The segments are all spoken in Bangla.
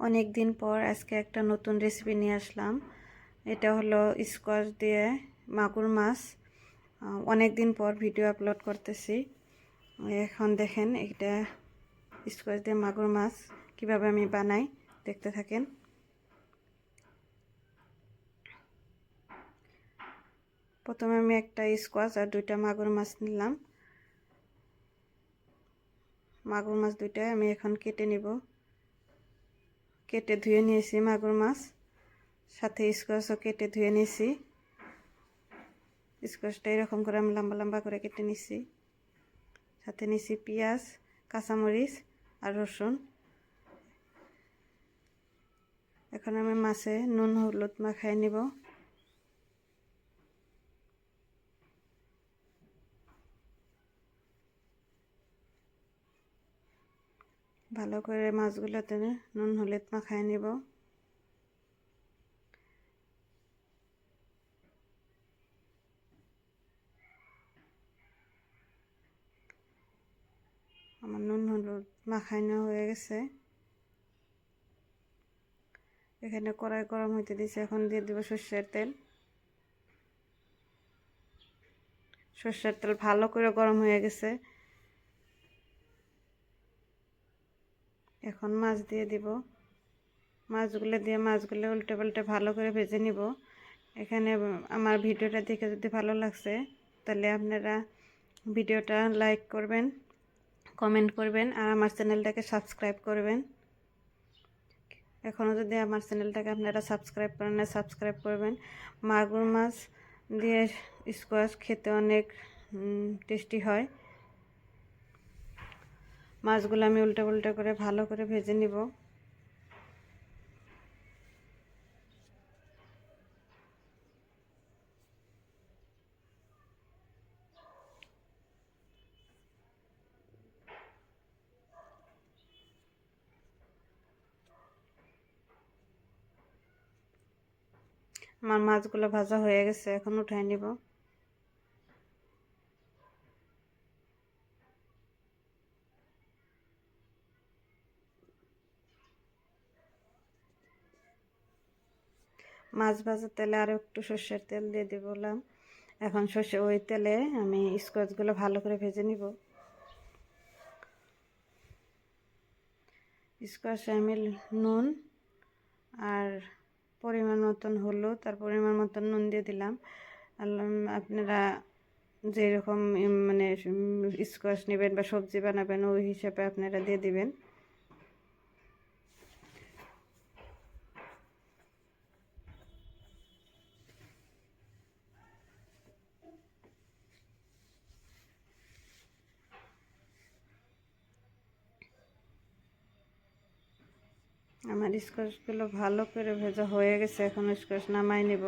অনেক দিন পর আজকে একটা নতুন রেসিপি নিয়ে আসলাম। এটা হলো স্কোয়াশ দিয়ে মাগুর মাছ। অনেক দিন পর ভিডিও আপলোড করতেছি। এখন দেখেন এটা স্কোয়াশ দিয়ে মাগুর মাছ কীভাবে আমি বানাই, দেখতে থাকেন। প্রথমে আমি একটা স্কোয়াশ আর দুইটা মাগুর মাছ নিলাম। মাগুর মাছ দুইটা আমি এখন কেটে নিব। কেটে ধুয়ে নিয়েছি মাগুর মাছ। সাথে স্কোয়াশও কেটে ধুয়ে নিয়েছি। স্কোয়াশটা এরকম করে আমি লম্বা লম্বা করে কেটে নিছি। সাথে নিছি পেঁয়াজ, কাঁচামরিচ আর রসুন। এখন আমি মাছে নুন, হলুদ মাখাই নিব। ভালো করে মাছগুলোতে নুন, হলুদ মাখায় নিব। আমার নুন, হলুদ মাখানো হয়ে গেছে। এখানে কড়াই গরম হইতে দিয়েছে এখন দিয়ে দিব সর্ষের তেল। সর্ষের তেল ভালো করে গরম হয়ে গেছে। এখন মাছ দিয়ে দিব। মাছগুলো দিয়ে মাছগুলো উল্টে পাল্টে ভালো করে ভেজে নিব। এখানে আমার ভিডিওটা দেখে যদি ভালো লাগছে, তাহলে আপনারা ভিডিওটা লাইক করবেন, কমেন্ট করবেন, আর আমার চ্যানেলটাকে সাবস্ক্রাইব করবেন। এখনও যদি আমার চ্যানেলটাকে আপনারা সাবস্ক্রাইব করেন না, সাবস্ক্রাইব করবেন। মাগুর মাছ দিয়ে স্কোয়াশ খেতে অনেক টেস্টি হয়। মাছগুলো আমি উল্টে উল্টে করে ভালো করে ভেজে নিব। আমার মাছগুলো ভাজা হয়ে গেছে, এখন উঠাই নিব। মাছ ভাজার তেলে আরও একটু সর্ষের তেল দিয়ে বললাম এখন সর্ষে ওই তেলে আমি স্কোয়াচগুলো ভালো করে ভেজে নিব। স্কোয়াশে আমি নুন আর পরিমাণ মতন হলুদ আর পরিমাণ মতন নুন দিয়ে দিলাম। আপনারা যেরকম মানে স্কোয়াশ নেবেন বা সবজি বানাবেন, ওই হিসাবে আপনারা দিয়ে দিবেন। আমার স্কোয়াশগুলো ভালো করে ভেজা হয়ে গেছে, এখন স্কোয়াশ নামাই নিব।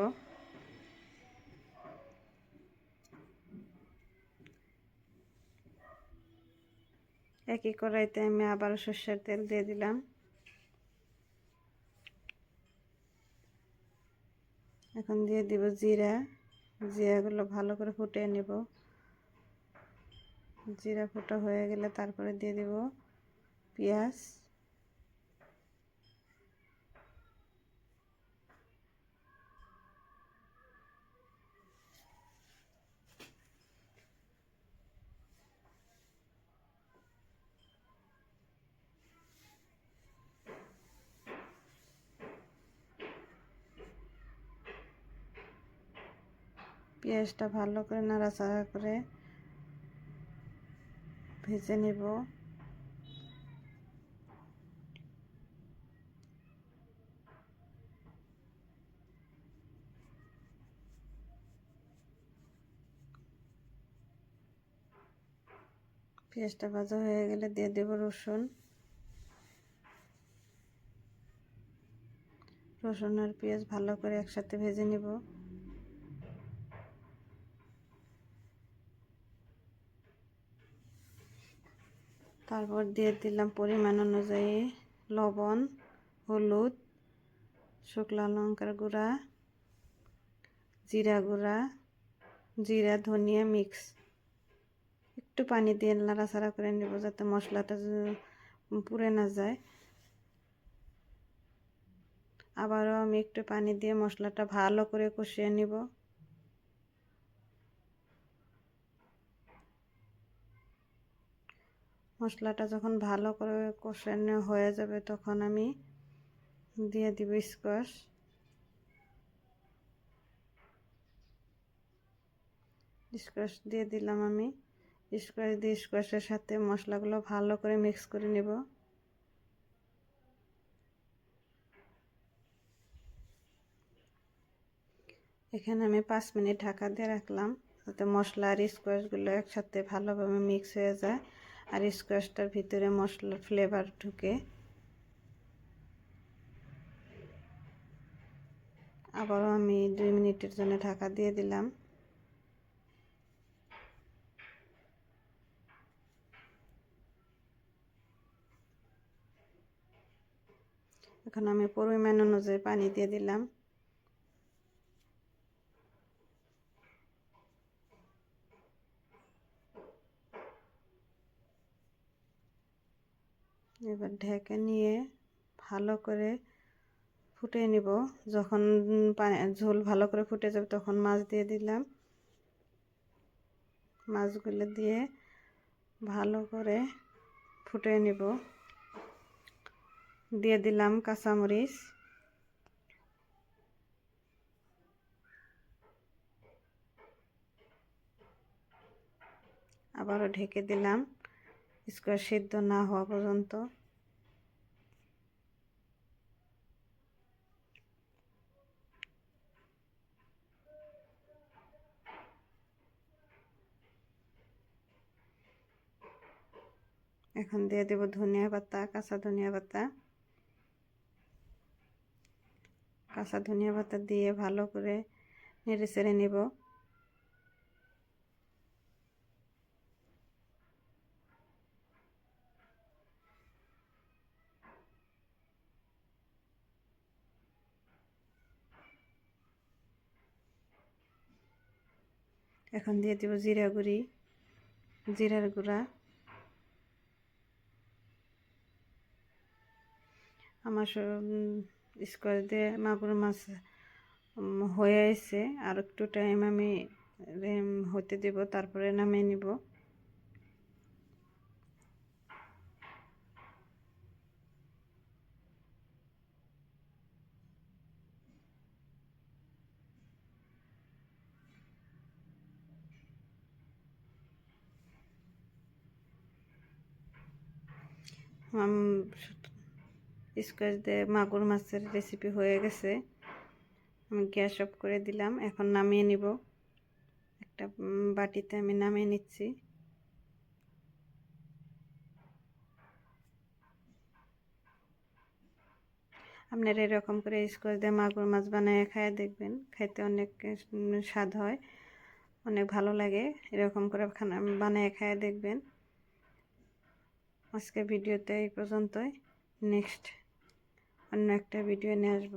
একই কড়াইতে আমি আবার সর্ষের তেল দিয়ে দিলাম। এখন দিয়ে দিব জিরা। জিরাগুলো ভালো করে ফুটিয়ে নেব। জিরা ফুটা হয়ে গেলে তারপরে দিয়ে দিব পেঁয়াজ। পেঁয়াজটা ভালো করে নাড়াচাড়া করে ভেজে নেব। পেঁয়াজটা ভাজা হয়ে গেলে দিয়ে দেব রসুন। রসুন আর পেঁয়াজ ভালো করে একসাথে ভেজে নেব। তারপর দিয়ে দিলাম পরিমাণ অনুযায়ী লবণ, হলুদ শুকলা লঙ্কার গুঁড়া, জিরা গুঁড়া, জিরা, ধনিয়া মিক্স। একটু পানি দিয়ে নাড়াচাড়া করে নেব যাতে মশলাটা পুড়ে না যায়। আবারও আমি একটু পানি দিয়ে মশলাটা ভালো করে কষিয়ে নিব। মশলাটা যখন ভালো করে কষানো হয়ে যাবে তখন আমি দিয়ে দিব স্কোয়াশ স্কোয়াশ দিয়ে দিলাম আমি। স্কোয়াশ দিয়ে স্কোয়াশের সাথে মশলাগুলো ভালো করে মিক্স করে নেব। এখানে আমি পাঁচ মিনিট ঢাকা দিয়ে রাখলাম যাতে মশলা আর স্কোয়াশগুলো একসাথে ভালোভাবে মিক্স হয়ে যায়। আর স্কোয়াশটার ভিতরে মশলার ফ্লেভার ঢুকে। আবারও আমি দুই মিনিটের জন্য ঢাকা দিয়ে দিলাম। এখন আমি পরিমাণ অনুযায়ী পানি দিয়ে দিলাম। এবার ঢেকে নিয়ে ভালো করে ফুটে নিব। যখন ঝোল ভালো করে ফুটে যাবে তখন মাছ দিয়ে দিলাম। মাছগুলো দিয়ে ভালো করে ফুটে নিব। দিয়ে দিলাম কাঁচামরিচ। আবারও ঢেকে দিলাম। স্কোয়ার সিদ্ধ না হওয়া পর্যন্ত। এখন দিয়ে দেব ধনিয়া পাতা, কাঁচা ধনিয়া পাতা। কাঁচা ধনিয়া পাতা দিয়ে ভালো করে নেড়ে চেড়ে নেব। এখন দিয়ে দেব জিরা গুঁড়ি, জিরার গুঁড়া। আমার স্কোয়ার দিয়ে মাগুর মাছ হয়ে আছে আর একটু টাইম আমি হতে দেব, তারপরে নামিয়ে নিব। স্কোয়াশ দিয়ে মাগুর মাছের রেসিপি হয়ে গেছে। আমি গ্যাস অফ করে দিলাম, এখন নামিয়ে নিব। একটা বাটিতে আমি নামিয়ে নিচ্ছি। আপনারা এরকম করে স্কোয়াশ দিয়ে মাগুর মাছ বানিয়ে খায় দেখবেন। খাইতে অনেক স্বাদ হয়, অনেক ভালো লাগে। এরকম করে বানিয়ে খায় দেখবেন। আজকে ভিডিওতে এই পর্যন্তই। নেক্সট অন্য একটা ভিডিও নিয়ে আসব।